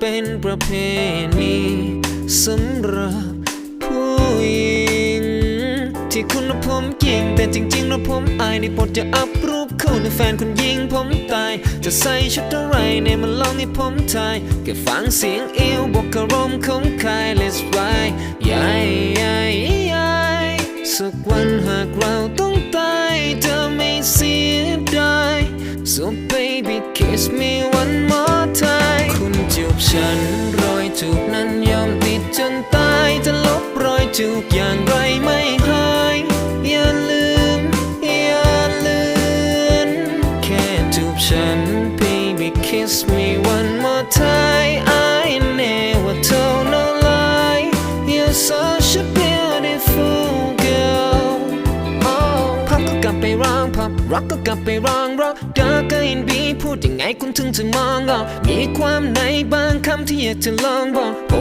เป็นประเพณีสำหรับผู้หญิง ที่คุณและผมจริง แต่จริงๆแล้วผมอายในบทจะอัพรูปคู่ในแฟนคุณยิงผมตาย จะใส่ชุดอะไรในมันลองให้ผมทายแค่ฟังเสียงเอวบอกอารมณ์ของใคร let's ride ยายยายยายสักวันหากเราต้องตายเธอไม่เสียดาย so baby kiss me one more time จูบนั้นยอมติดจนตายจะลบรอยจูบอย่างไรไม่หายอย่าลืมอย่าลืมแค่จูบฉัน baby kiss me one more time I never told no lie you're so ไปร้องพับรักก็กลับไปร้องร็อกดาร์ก็อินบีพูดยังไงคุณถึงจะมองออกมีความในบางคำที่อยากจะลองบอก